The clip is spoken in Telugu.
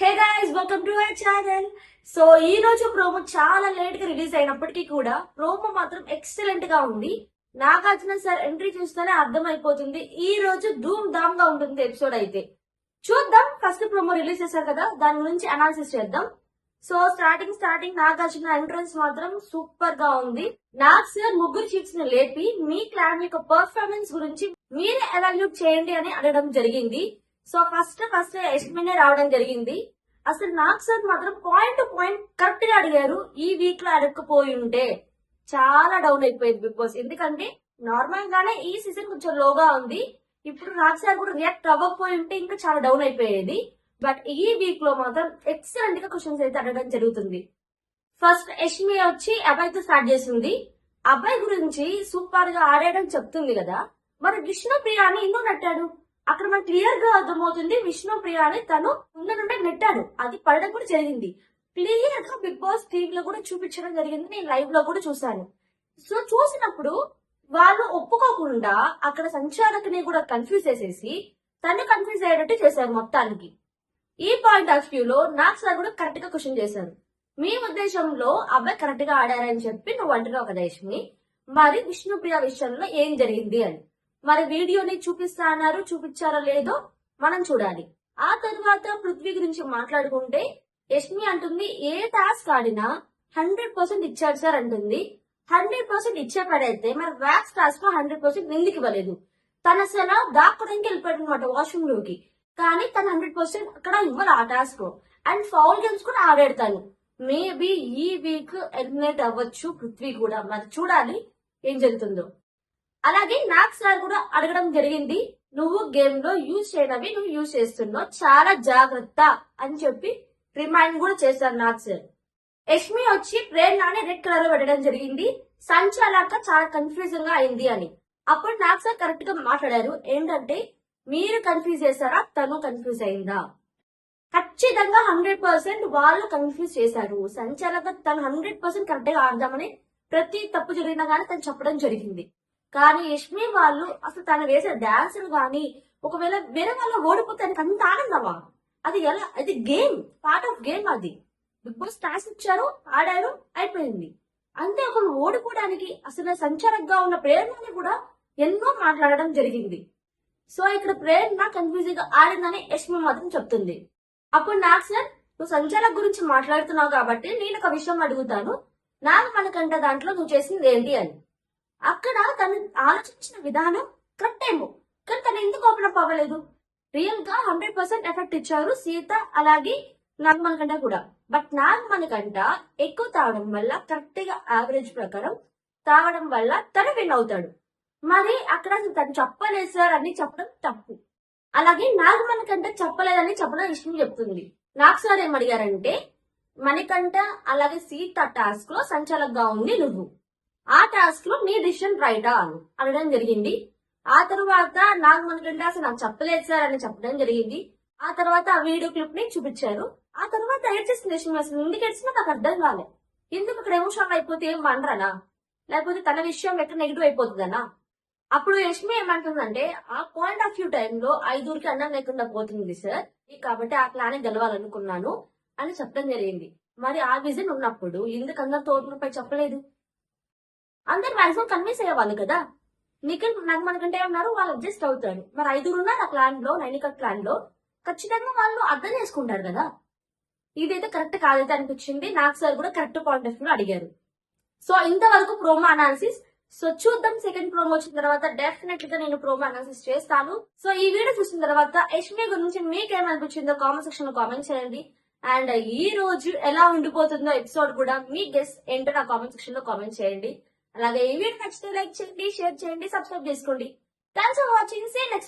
Hey guys welcome to our channel so ఈ రోజు ప్రోమో చాలా లేట్గా రిలీజ్ అయినప్పటికీ కూడా ప్రోమో మాత్రం ఎక్సలెంట్గా ఉంది. నాగార్జున సార్ ఎంట్రీ చూస్తేనే అర్థమైపోతుంది. ఈ రోజు ధూమ్ ధామ్గా ఉంటుంది ఎపిసోడ్ అయితే. చూద్దాం ఫస్ట్ ప్రోమో రిలీజ్ చేశారు కదా దాని గురించి అనాలిసిస్ చేద్దాం. So starting starting Nagarjuna entrance మాత్రం సూపర్గా ఉంది. నాగ్ సార్ ముగ్గురు చీఫ్స్ని లేపి మీ క్లాన్ యొక్క పర్ఫార్మెన్స్ గురించి మీరే ఎవాల్యూట్ చేయండి అని అడగడం జరిగింది. సో ఫస్ట్ ఫస్ట్ ఎస్టిమేనే రావడం జరిగింది. అసలు నాకు సార్ మాత్రం పాయింట్ టు పాయింట్ కరెక్ట్గా అడిగారు. ఈ వీక్లో అడగకపోయి ఉంటే చాలా డౌన్ అయిపోయింది బిగ్ బాస్. ఎందుకంటే నార్మల్ గానే ఈ సీజన్ కొంచెం లోగా ఉంది. ఇప్పుడు నాకు సార్ కూడా రియాక్ట్ అవ్వకపోయి ఉంటే ఇంకా చాలా డౌన్ అయిపోయేది. బట్ ఈ వీక్లో మాత్రం ఎక్సలెంట్గా క్వశ్చన్స్ అయితే అడగడం జరుగుతుంది. ఫస్ట్ యష్మి వచ్చి అబ్బాయితో స్టార్ట్ చేసింది. అబ్బాయి గురించి సూపర్గా ఆడేయడం చెప్తుంది కదా. మరి విష్ణు ప్రియాని ఎన్నో నట్టాడు? అక్కడ మనకు క్లియర్గా అర్థమవుతుంది విష్ణు ప్రియాని తను ముందు నుండే నెట్టాడు. అది పడడం కూడా జరిగింది. క్లియర్గా బిగ్ బాస్ టీవీ లో కూడా చూపించడం జరిగింది. నేను లైవ్లో కూడా చూసాను సో చూసినప్పుడు వాళ్ళు ఒప్పుకోకుండా అక్కడ సంచారకుని కూడా కన్ఫ్యూజ్ చేసేసి తను కన్ఫ్యూజ్ అయ్యేటట్టు చేశారు మొత్తానికి. ఈ పాయింట్ ఆఫ్ వ్యూ లో నాకు సార్ కూడా కరెక్ట్గా క్వశ్చన్ చేశారు. మీ ఉద్దేశంలో అబ్బాయి కరెక్ట్గా ఆడారని చెప్పి నువ్వు అంటున్నావు కదా యష్మి. మరి విష్ణుప్రియ విషయంలో ఏం జరిగింది అని. మరి వీడియోని చూపిస్తా అన్నారు చూపించారో లేదో మనం చూడాలి. ఆ తర్వాత పృథ్వీ గురించి మాట్లాడుకుంటే యష్మి అంటుంది ఏ టాస్క్ ఆడినా హండ్రెడ్ పర్సెంట్ ఇచ్చాడు సార్ అంటుంది. హండ్రెడ్ పర్సెంట్ ఇచ్చే పడైతే మరి వ్యాక్స్ టాస్క్లో హండ్రెడ్ పర్సెంట్ ఎందుకు ఇవ్వలేదు. తన అసలు దాక్కోడానికి వెళ్ళిపోయాడు అనమాట వాష్రూమ్లోకి. కానీ తను హండ్రెడ్ పర్సెంట్ అక్కడ ఇవ్వాలి ఆ టాస్క్. అండ్ ఫౌల్ గేమ్స్ కూడా ఆడాడు తను. మేబీ ఈ వీక్ ఎలిమినేట్ అవ్వచ్చు పృథ్వీ కూడా. మరి చూడాలి ఏం జరుగుతుందో. అలాగే నాకు సార్ కూడా అడగడం జరిగింది నువ్వు గేమ్లో యూజ్ చేయనవి నువ్వు యూజ్ చేస్తున్నావు చాలా జాగ్రత్త అని చెప్పి రిమైండ్ కూడా చేశారు నాగ్ సార్ యష్మి వచ్చి ప్రేరణని రెడ్ కలర్లో పెట్టడం జరిగింది సంచాలక చాలా కన్ఫ్యూజన్గా అయింది అని. అప్పుడు నాగ్ సార్ కరెక్ట్గా మాట్లాడారు ఏంటంటే మీరు కన్ఫ్యూజ్ చేశారా తను కన్ఫ్యూజ్ అయిందా? ఖచ్చితంగా హండ్రెడ్ పర్సెంట్ వాళ్ళు కన్ఫ్యూజ్ చేశారు. సంచాలక తను హండ్రెడ్ పర్సెంట్ కరెక్ట్గా ఆడదామని ప్రతి తప్పు జరిగినా గానీ తను చెప్పడం జరిగింది. కానీ యష్మి వాళ్ళు అసలు తను వేసే డాన్సులు కానీ ఒకవేళ వేరే వాళ్ళు ఓడిపోతే అంత ఆనందమా? అది ఎలా అది గేమ్ పార్ట్ ఆఫ్ గేమ్ అది. బిగ్ బాస్ టాస్క్ ఇచ్చారు ఆడారు అయిపోయింది. అంతే ఒకరు ఓడిపోవడానికి అసలు సంచారంగా ఉన్న ప్రేరణని కూడా ఎన్నో మాట్లాడడం జరిగింది. సో ఇక్కడ ప్రేరణ కన్ఫ్యూజింగ్గా ఆడిందని యష్మి మాత్రం చెప్తుంది. అప్పుడు నాకు సార్ నువ్వు సంచారం గురించి మాట్లాడుతున్నావు కాబట్టి నేను ఒక విషయం అడుగుతాను. నాకు మనకంట దాంట్లో నువ్వు చేసింది ఏంటి అని. అక్కడ తను ఆలోచించిన విధానం కరెక్ట్ ఏమో. కానీ తను ఎందుకు ఓపెన్ అప్ అవ్వలేదు? రియల్గా హండ్రెడ్ పర్సెంట్ ఎఫెక్ట్ ఇచ్చారు సీత అలాగే నాగమణి కంట కూడా. బట్ నాగమణి కంట ఎక్కువ తాగడం వల్ల కరెక్ట్గా యావరేజ్ ప్రకారం తాగడం వల్ల తను విన్ అవుతాడు. మరి అక్కడ అసలు తను చెప్పలేదు సార్ అని చెప్పడం తప్పు. అలాగే నాగమణి కంట చెప్పలేదని చెప్పడం ఇష్టం చెప్తుంది. నాకు సార్ ఏమడిగారంటే మణికంఠ అలాగే సీత టాస్క్లో సంచాలకగా ఉంది నువ్వు. ఆ టాస్క్లో మీ డిసిషన్ రైటా అనడం జరిగింది. ఆ తర్వాత నాకు మనకంటే అసలు నాకు చెప్పలేదు సార్ అని చెప్పడం జరిగింది. ఆ తర్వాత ఆ వీడియో క్లిప్ని చూపించారు. ఆ తర్వాత ఏడ్చేసింది యశ్మి అసలు ఎందుకు ఏడ్చినా నాకు అర్థం కాలే. ఎందుకు ఇక్కడ ఎమోషనల్ అయిపోతే ఏం అనరనా లేకపోతే తన విషయం ఎక్కడ నెగిటివ్ అయిపోతుందనా? అప్పుడు యష్మి ఏమంటుందంటే ఆ పాయింట్ ఆఫ్ వ్యూ టైంలో ఐదుగురికి అన్నం లేకుండా పోతుంది సార్. కాబట్టి ఆ ప్లాన్ గెలవాలనుకున్నాను అని చెప్పడం జరిగింది. మరి ఆ విజన్ ఉన్నప్పుడు ఎందుకు అందరు తోటలపై చెప్పలేదు? అందరు మాక్సిమం కన్విన్స్ అయ్యేవాళ్ళు కదా. నిఖిల్ నాకు మనకంటే ఉన్నారు వాళ్ళు అడ్జస్ట్ అవుతారు. మరి ఐదుగురు ఉన్నారు ఆ ప్లాన్లో నైనిక ప్లాన్లో. ఖచ్చితంగా వాళ్ళు అర్థం చేసుకుంటారు కదా. ఇదైతే కరెక్ట్ కాదైతే అనిపించింది. నాకు సార్ కూడా కరెక్ట్ పాయింట్ ఆఫ్ వ్యూ అడిగారు. సో ఇంతవరకు ప్రోమో అనాలిసిస్ సో చూద్దాం సెకండ్ ప్రోమో వచ్చిన తర్వాత డెఫినెట్గా నేను ప్రోమో అనాలిసిస్ చేస్తాను. సో ఈ వీడియో చూసిన తర్వాత యష్మి గురించి మీకేమనిపించిందో కామెంట్ సెక్షన్లో కామెంట్ చేయండి. అండ్ ఈ రోజు ఎలా ఉండిపోతుందో ఎపిసోడ్ కూడా మీ గెస్ ఏంటో నా కామెంట్ సెక్షన్లో కామెంట్ చేయండి. అలాగే ఈ వీడియో నచ్చితే లైక్ చేయండి షేర్ చేయండి సబ్స్క్రైబ్ చేసుకోండి. Thanks for watching see next